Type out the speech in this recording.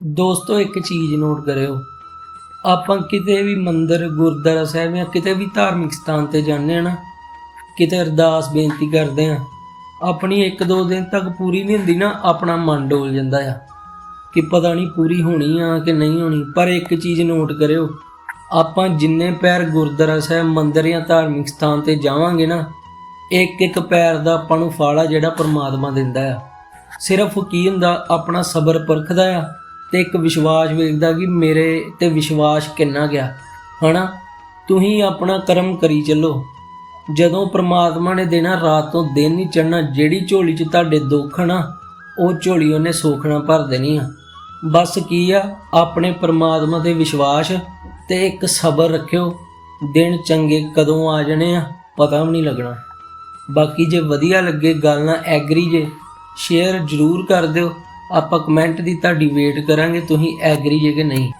ਦੋਸਤੋ, ਇੱਕ ਚੀਜ਼ ਨੋਟ ਕਰਿਓ। ਆਪਾਂ ਕਿਤੇ ਵੀ ਮੰਦਿਰ, ਗੁਰਦੁਆਰਾ ਸਾਹਿਬ ਜਾਂ ਕਿਤੇ ਵੀ ਧਾਰਮਿਕ ਸਥਾਨ ਤੇ ਜਾਂਦੇ ਆ ਨਾ, ਕਿਤੇ ਅਰਦਾਸ, ਬੇਨਤੀ ਕਰਦੇ ਆ ਆਪਣੀ ਇੱਕ ਦੋ ਦਿਨ ਤੱਕ ਪੂਰੀ ਨਹੀਂ ਹੁੰਦੀ ਨਾ, ਆਪਣਾ ਮਨ ਡੋਲ ਜਾਂਦਾ ਆ ਕਿ ਪਤਾ ਨਹੀਂ ਪੂਰੀ ਹੋਣੀ ਆ ਕਿ ਨਹੀਂ ਹੋਣੀ। ਪਰ ਇੱਕ ਚੀਜ਼ ਨੋਟ ਕਰਿਓ, ਆਪਾਂ ਜਿੰਨੇ ਪੈਰ ਗੁਰਦੁਆਰਾ ਸਾਹਿਬ, ਮੰਦਿਰ ਜਾਂ ਧਾਰਮਿਕ ਸਥਾਨ ਤੇ ਜਾਵਾਂਗੇ ਨਾ, ਇੱਕ ਇੱਕ ਪੈਰ ਦਾ ਆਪਾਂ ਨੂੰ ਫਾਲਾ ਜਿਹੜਾ ਪਰਮਾਤਮਾ ਦਿੰਦਾ ਆ। ਸਿਰਫ ਕੀ ਹੁੰਦਾ, ਆਪਣਾ ਸਬਰ ਪਰਖਦਾ ਆ ਤੇ ਇੱਕ ਵਿਸ਼ਵਾਸ ਵੇਖਦਾ ਕਿ ਮੇਰੇ ਤੇ ਵਿਸ਼ਵਾਸ ਕਿੰਨਾ ਗਿਆ। ਹਨਾ? ਤੁਸੀਂ ਆਪਣਾ ਕਰਮ ਕਰੀ ਚੱਲੋ। ਜਦੋਂ ਪ੍ਰਮਾਤਮਾ ਨੇ ਦੇਣਾ, ਰਾਤ ਤੋਂ ਦਿਨ ਨਹੀਂ ਚੜਨਾ ਜਿਹੜੀ ਝੋਲੀ 'ਚ ਤੁਹਾਡੇ ਦੁੱਖ ਨਾ, ਉਹ ਝੋਲੀ ਉਹਨੇ ਸੋਖਣਾ ਭਰ ਦੇਣੀ ਆ। ਬਸ ਕੀ ਆ, ਆਪਣੇ ਪ੍ਰਮਾਤਮਾ ਤੇ ਵਿਸ਼ਵਾਸ ਤੇ ਇੱਕ ਸਬਰ ਰੱਖਿਓ। ਦਿਨ ਚੰਗੇ ਕਦੋਂ ਆ ਜਾਣੇ ਆ, ਪਤਾ ਵੀ ਨਹੀਂ ਲੱਗਣਾ। ਬਾਕੀ ਜੇ ਵਧੀਆ ਲੱਗੇ, ਗੱਲ ਨਾਲ ਐਗਰੀ ਜੇ, ਸ਼ੇਅਰ ਜ਼ਰੂਰ ਕਰ ਦਿਓ। ਆਪਾਂ ਕਮੈਂਟ ਦੀ ਤੁਹਾਡੀ ਵੇਟ ਕਰਾਂਗੇ ਤੁਸੀਂ ਐਗਰੀ ਜੇ ਕਿ ਨਹੀਂ।